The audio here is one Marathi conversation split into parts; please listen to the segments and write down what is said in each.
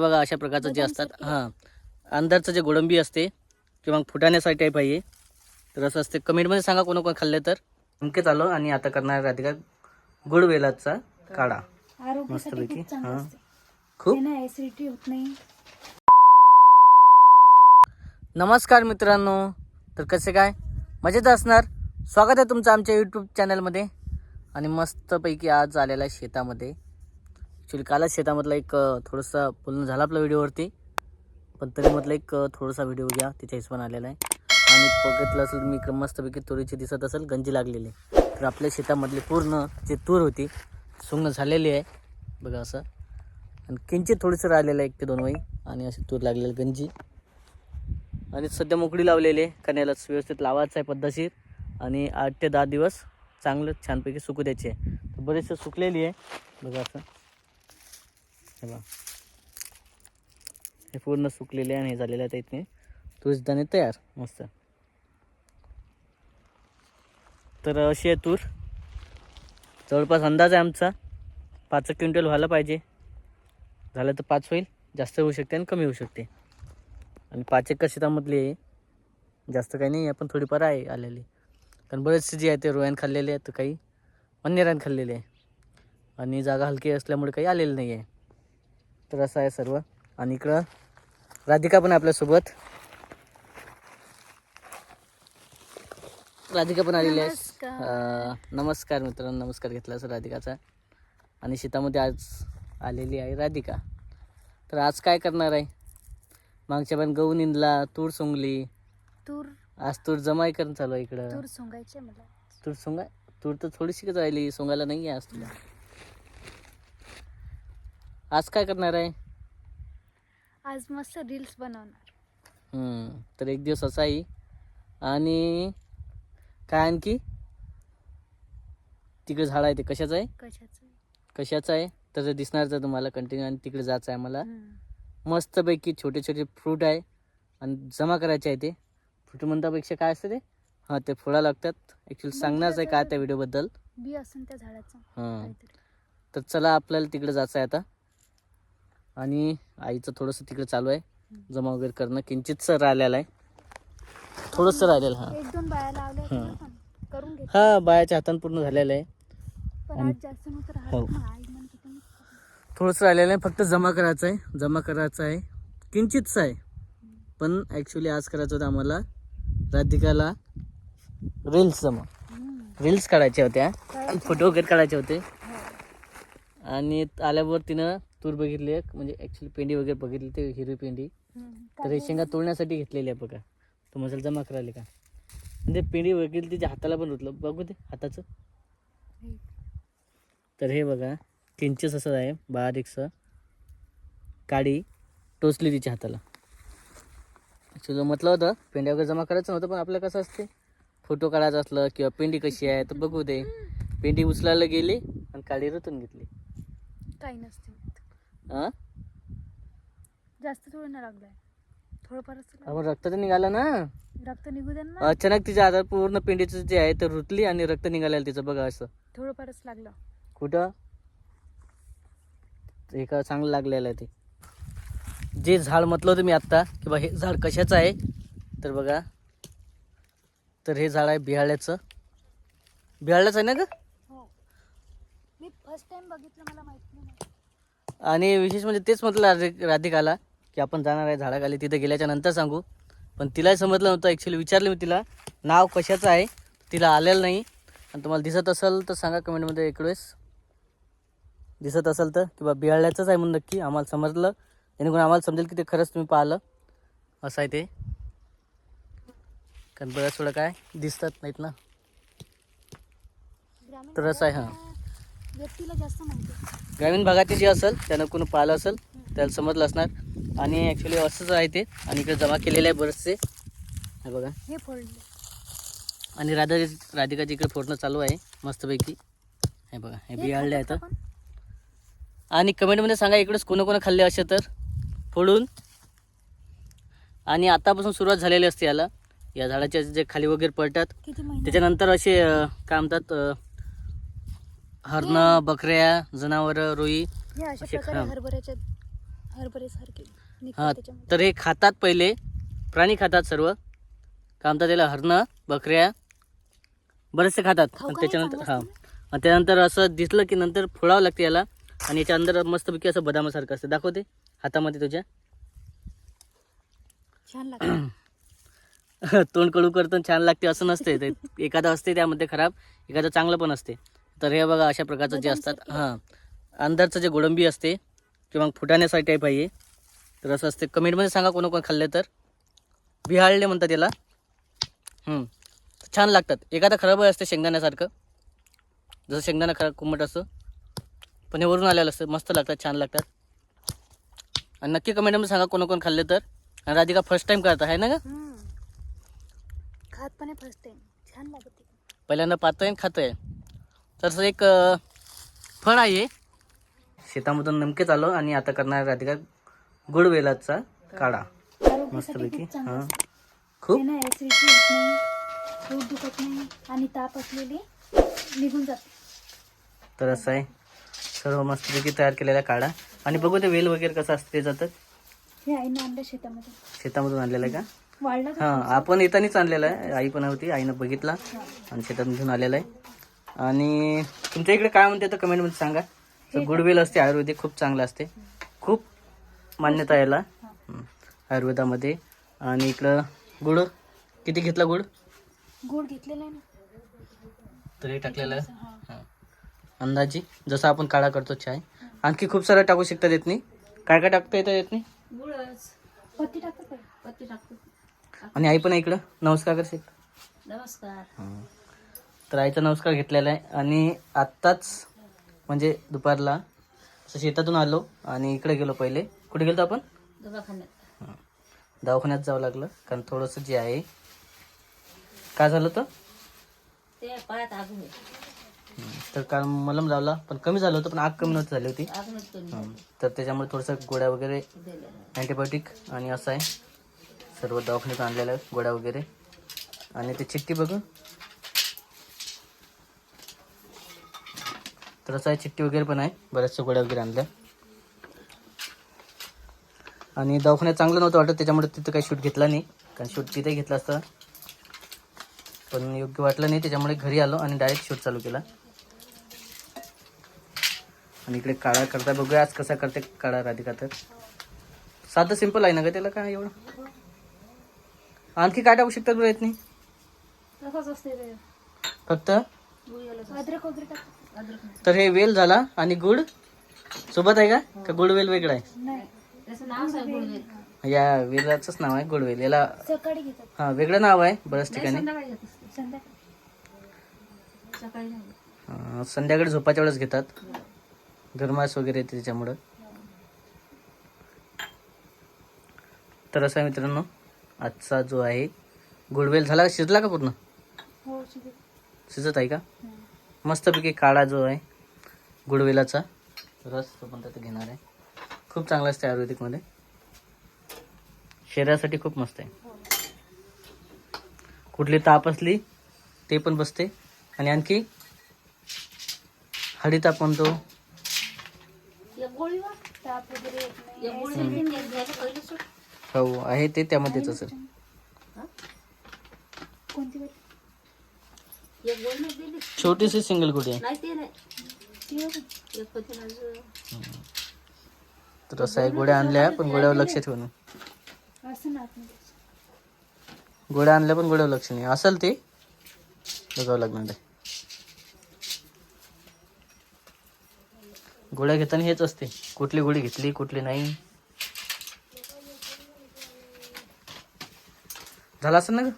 बघा अशा प्रकारचं जे असतात. हां. अंदरचं जे गोडंबी असते किंवा फुटाण्यासाठी टाईप आहे तर असं असते. कमेंटमध्ये सांगा कोण कोण खाल्ले तर. नेमकेच आलो आणि आता करणार राधिका गुड वेलाचा काढा. मस्तपैकी, हा. खूप. होत नाही. नमस्कार मित्रांनो. तर कसे काय? मजेत असणार? स्वागत आहे तुमचं आमच्या यूट्यूब चॅनलमध्ये आणि मस्तपैकी आज आलेला शेतामध्ये. ॲक्च्युली कालच शेतामधला एक थोडंसं बोलणं झालं आपल्या व्हिडिओवरती. पण तरी म्हटलं एक थोडासा व्हिडिओ घ्या. तिच्या हिशोबाने आलेला आहे. आणि बघितलं असेल मी मस्तपैकी तुरीची दिसत असेल गंजी लागलेली. तर आपल्या शेतामधली पूर्ण जी तूर होती सुंग झालेली आहे. बघा असं. आणि किंचित थोडंसं राहिलेलं आहे एक ते दोन वाई आणि अशी तूर लागलेली गंजी. आणि सध्या मोकळी लावलेली आहे. कारण याला व्यवस्थित लावायचं आहे पद्धतशीर. आणि आठ ते दहा दिवस चांगलं छानपैकी सुकू द्यायचे आहे. तर बरेचसे सुकलेली आहे. बघा असं. हे बघा हे पूर्ण सुकलेले आणि हे झालेलं आहेत इथे तुळसदाणे तयार मस्त. तर अशी आहे तूर जवळपास अंदाज आहे आमचा. पाच एक क्विंटल व्हायला पाहिजे. झालं तर पाच होईल. जास्त होऊ शकते आणि कमी होऊ शकते. आणि पाच एकर शेतामधली आहे जास्त काही नाही आहे पण थोडीफार आहे आलेली. कारण बरेचसे जे आहे ते रोयान खाल्लेले आहेत तर काही अन्य रान खाल्लेले आहे. आणि जागा हलकी असल्यामुळे काही आलेलं नाही आहे. तर असं आहे सर्व. आणि इकडं राधिका पण आपल्यासोबत. राधिका पण आलेली आहे. नमस्कार. मित्रांनो नमस्कार घेतला असं राधिकाचा. आणि शेतामध्ये आज आलेली आहे राधिका. तर आज काय करणार आहे? मागच्या पण गहू निंदला तूर सोंगली. तूर. आज तूर जमाई करून चालू आहे इकडं. तूर सोंगायचे मला. तूर सोंगा तूर तर थोडीशीच राहिली सोंगायला नाही आहे आज तुला. आज काय करणार आहे? आज मस्त रील्स बनवणार. हम्म, तर एक दिवस असा आहे. आणि काय आणखी? तिकडे झाड आहे ते कशाचं आहे? कशाचं कशाचं आहे? तर ते दिसणार तर तुम्हाला कंटिन्यू आणि तिकडे जायचं आहे मला. हम्म. मस्तपैकी छोटे छोटे फ्रूट आहे. आणि जमा करायचे आहे ते. फ्रूट म्हणतापेक्षा काय असतं ते? हां ते फोडा लागतात. ॲक्च्युली सांगणारच आहे काय त्या व्हिडिओबद्दल बी असून त्या झाडाचं. हां. काहीतरी. तर चला आपल्याला तिकडे जायचं आहे आता. आणि आईचं थोडंसं तिकडे चालू आहे. जमा वगैरे करणं. किंचितसं राहिलेलं आहे. थोडंसं राहिलेलं हां. हा. हा बायाच्या हातानं पूर्ण झालेलं आहे. हो. थोडंसं राहिलेलं आहे फक्त जमा करायचं आहे. जमा करायचं आहे. किंचितचं आहे. पण ॲक्च्युली आज करायचं होतं आम्हाला राधिकाला रील्स जमा. रील्स काढायच्या होत्या. फोटो वगैरे काढायचे होते. हो. आणि आल्यावर तिनं तूर बघितली एक म्हणजे ॲक्च्युली पेंडी वगैरे बघितली ते हिरवी पेंडी. तर हे शेंगा तोडण्यासाठी घेतलेली आहे बघा. तो मसाला जमा करायला का? आणि ते पेंडी बघितली तिच्या हाताला पण रुतलं बघू ते हाताचं. तर हे बघा किंचित असं आहे बारीकसं काडी टोचली तिच्या हाताला. ॲक्च्युली म्हटलं होतं पेंड्या वगैरे जमा करायचं नव्हतं पण आपलं कसं असते? फोटो काढायचं असलं किंवा पेंडी कशी आहे तर बघू दे. पेंडी उचलायला गेली आणि काडी रुतून घेतली. काही नसते. हां? जास्त थोडं ना लागलाय. थोडंफार रक्त तर निघालं ना? रक्त निघू द्या ना. अचानक तिच्या हातात पूर्ण पेंडीचं जे आहे ते रुतली आणि रक्त निघालेलं तिचं बघा असं. थोडंफारच लागलं. कुठं? एका चांगलं लागलेलं आहे ते. जे झाड म्हटलं होतं मी आत्ता की बा हे झाड कशाचं आहे? तर बघा. तर हे झाड आहे बिहाळ्याचं बिहाळ्याचं आहे ना ग? हो. मी फर्स्ट टाइम बघितलं मला माहीत नाही. आणि विशेष म्हणजे तेच म्हटलं राधि- राधिकाला की आपण जाणार आहे झाडाखाली तिथे गेल्याच्यानंतर सांगू. पण तिलाही समजलं नव्हतं ॲक्च्युली विचारलं मी तिला नाव कशाचं आहे? तिला आलेलं नाही. आणि तुम्हाला दिसत असेल तर सांगा कमेंटमध्ये एक वेळेस. दिसत असेल तर किंवा बिहाळ्याचंच आहे म्हणून नक्की आम्हाला समजलं. जेणेकरून आम्हाला समजेल की ते खरंच तुम्ही पाहिलं. असं आहे ते. कारण बऱ्याच वेळा काय दिसतात नाहीत ना. तर असं आहे हां. व्यक्तीला जास्त माहिती आहे. ग्रामीण भागातील जे असेल त्यानं कोणी पाहिलं असेल त्याला समजलं असणार. आणि ॲक्च्युली असंच आहे ते. आणि इकडे जमा केलेले आहे बरेचसे. हे बघा. हे फोडले. आणि राधा राधिकाच्या इकडे फोडणं चालू आहे मस्तपैकी. हे बघा हे बियाळले आहेत? आणि कमेंटमध्ये सांगा इकडेच कोणा कोणा खाल्ले असे तर? फोडून. आणि आतापासून सुरुवात झालेली असते याला. या झाडाचे जे खाली वगैरे पडतात त्याच्यानंतर असे काय म्हणतात हरणं बकऱ्या जनावरं रोई हे अशा असे प्रकारे खराब. हरभऱ्याच्या हरभरे सारखे हां त्याच्यामध्ये. तर हे खातात पहिले. प्राणी खातात सर्व. काय म्हणतात त्याला हरणं बकऱ्या? बरेचसे खातात. खाऊ आणि का? त्याच्यानंतर चांगलं हां. आणि त्यानंतर असं दिसलं की नंतर फोडावं लागते याला. आणि याच्या अंदर मस्तपैकी असं बदामासारखं असतं. दाखवते हातामध्ये तुझ्या. छान तोंड कडू करतो छान लागते. असं नसते ते एखादं असते त्यामध्ये खराब. एखादं चांगलं पण असते तर हे बघा अशा प्रकारचं जे असतात हां. अंदरचं जे गोडंबी असते किंवा मग फुटाण्यासाठी टाईप आहे. तर असं असते. कमेंटमध्ये सांगा कोण कोण खाल्ले तर. बिहाळले म्हणतात याला. हं. छान लागतात. एखादा खराब असते शेंगदाण्यासारखं. जसं शेंगदाणा खराब कुंबट असतं पण हे वरून आलेलं असतं. मस्त लागतात छान लागतात. आणि नक्की कमेंटमध्ये सांगा कोण कोण खाल्ले तर. आणि राधिका फर्स्ट टाईम करता आहे ना हम्म. खात पण फर्स्ट टाइम छान लागत. पहिल्यांदा पाहतोय खातोय. तर एक फळ आहे. शेतामधून नेमकेच आलो आणि आता करणार राधिका गुडवेलाचा काढा. आरोग्यासाठी मस्तपैकी हां. खूप? आणि ताप असलेली निघून जाते. तर असं आहे. सर्व मस्तपैकी तयार केलेला काढा. आणि बघू ते वेल वगैरे कसं असतं ते जातं हे आईनं आणलं शेतामध्ये. शेतामधून आणलेलं आहे का? वाढलं? हां आपण येतानीच आणलेलं आहे. आई पण होती आईनं बघितला. आणि घेऊन आलेलं आहे. आणि तुमच्या इकडे काय म्हणते तर कमेंटमध्ये सांगा. तर गुडवेल असते आयुर्वेदिक खूप चांगलं असते. खूप मान्यता आहे याला. हं. आयुर्वेदामध्ये. आणि इकडं गुड किती घेतला गुड? गोड घेतलेला आहे ना. तरी टाकलेलं आहे. अंदाजी जसं आपण काळा करतो चाय. आणखी खूप सारं टाकू शकतात येत नाही काय काय टाकता येतं येत नाही पत्ती टाकत आहे आणि आई पण आहे इकडं. नमस्कार कर शिक नमस्कार. तर आईचा नमस्कार घेतलेला आहे. आणि आत्ताच म्हणजे दुपारला असं शेतातून आलो आणि इकडे गेलो पहिले. कुठे गेलो आपण? हां. दवाखान्यात जावं लागलं कारण थोडंसं जे आहे. काय झालं तर. तर काल मलम लावला पण कमी झालं होतं पण आग कमी नव्हती झाली होती. तर त्याच्यामुळे थोडंसं गोळ्या वगैरे अँटीबायोटिक आणि असं आहे. सर्व दवाखान्यात आणलेलं गोळ्या वगैरे. आणि ते चिठ्ठी बघ तर असं आहे चिठ्ठी वगैरे पण आहे. बऱ्याचशा गोळ्या वगैरे आणल्या. आणि दवाखान्यात चांगलं नव्हतं वाटत त्याच्यामुळे तिथं काही शूट घेतला नाही. कारण शूट तिथे घेतला असता. पण योग्य वाटलं नाही त्याच्यामुळे घरी आलो आणि डायरेक्ट शूट चालू केला. आणि इकडे काळा करता बघूया आज कसा करते काळा राधिका तर. साधं सिंपल आहे ना का त्याला काय एवढं? आणखी काय टाकू शकतात बरं येत नाही फक्त? तर हे वेल झाला आणि गुड सोबत आहे का? का गुड वेल वेगळा आहे? नाही. या वेलाचंच नाव आहे गुडवेल याला सकाळी घेतात. हा वेगळं नाव आहे बऱ्याच ठिकाणी. संध्याकाळी झोपाच्या वेळेस घेतात. गरमास वगैरे येते त्याच्यामुळं. तर असं आहे मित्रांनो आजचा जो आहे गुडवेल झाला का? शिजला का पूर्ण? हो शिजत. शिजत आहे का? हं. मस्तपैकी काळा जो आहे गुडवेलाचा रस तो पण त्यात घेणार आहे. खूप चांगला असते आयुर्वेदिकमध्ये शरीरासाठी खूप मस्त आहे. कुठली ताप असली ते पण बसते. आणि आणखी हळी ताप म्हणतो. हो आहे ते त्यामध्येच असेल कोणती बरं? छोटीशी सिंगल गुडी आहे ती बघा. तर असं आहे गोळ्या आणल्या पण गोळ्यावर लक्ष ठेवून असं ना आतमध्ये. गोळ्या आणल्या पण गोळ्यावर लक्ष नाही. असेल ते बघावं लागणार आहे. गोळ्या घेताना हेच असते. कुठली गोळी घेतली कुठली नाही. झाला असेल ना ग?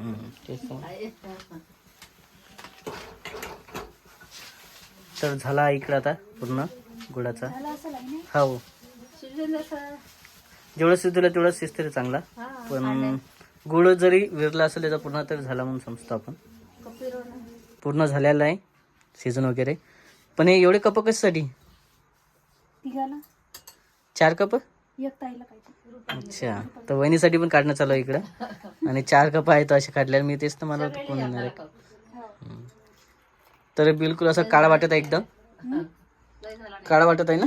हम्म, तेच तर. तर झाला इकडं आता पूर्ण गुळाचा. हो. जेवढं शिजवलं तेवढं शिजते रे चांगला. पण गुळ जरी विरला असेल त्याचा पूर्ण तरी झाला म्हणून समजतो आपण. पूर्ण झालेला आहे सीझन वगैरे. पण हे एवढे कप कशासाठी? चार कप? अच्छा. तर वहिनीसाठी पण काढणं चालू आहे इकडं. आणि चार कप आहेत असे काढल्यावर मी तेच तर मला कोण येणार आहे. तर बिलकुल असं काळा वाटत आहे एकदम? काळा वाटत आहे ना.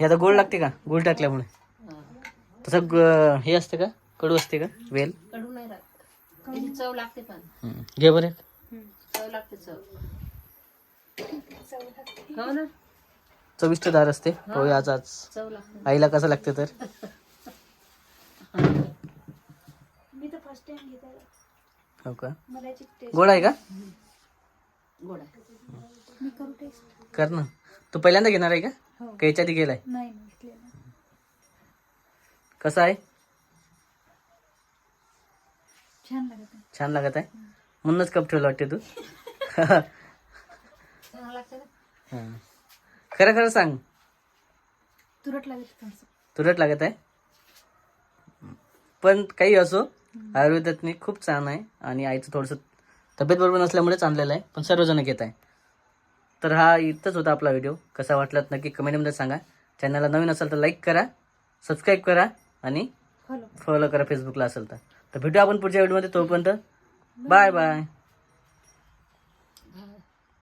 हे आता गोड लागते का? गोड टाकल्यामुळे. तसं हे असते का? कडू असते का? वेल? कडू नाही राहत. त्याची चव लागते पण. हम्म. घे बरं चव लागते चव. चव लागते. हो ना? चविष्ट दार असते. होय आज आज. आईला कसं लागते तर? मी तर फर्स्ट टाइम घेत. हो का? गोड आहे का? गोड आहे. मी करू टेस्ट कर ना. तू पहिल्यांदा घेणार आहे का? हो. का याच्या आधी गेलाय? नाही नाही घेतलेलं कसं आहे? छान लागत आहे. म्हणूनच कप ठेवलं वाटते तू. हां. खरं खरं सांग. तुरट लागत. तुरट लागत आहे? पण काही असो. आयुर्वेदातनी खूप छान आहे आणि आईचं थोडंसं तब्येत बरोबर नसल्यामुळेच आणलेलं आहे पण सर्वजण घेत आहे. तर हा इथंच होता आपला व्हिडिओ कसा वाटला नक्की कमेंटमध्ये सांगा. चॅनलला नवीन असेल तर लाईक करा सबस्क्राईब करा आणि फॉलो करा फेसबुकला असेल तर. तर भेटू आपण पुढच्या व्हिडिओमध्ये तोपर्यंत बाय बाय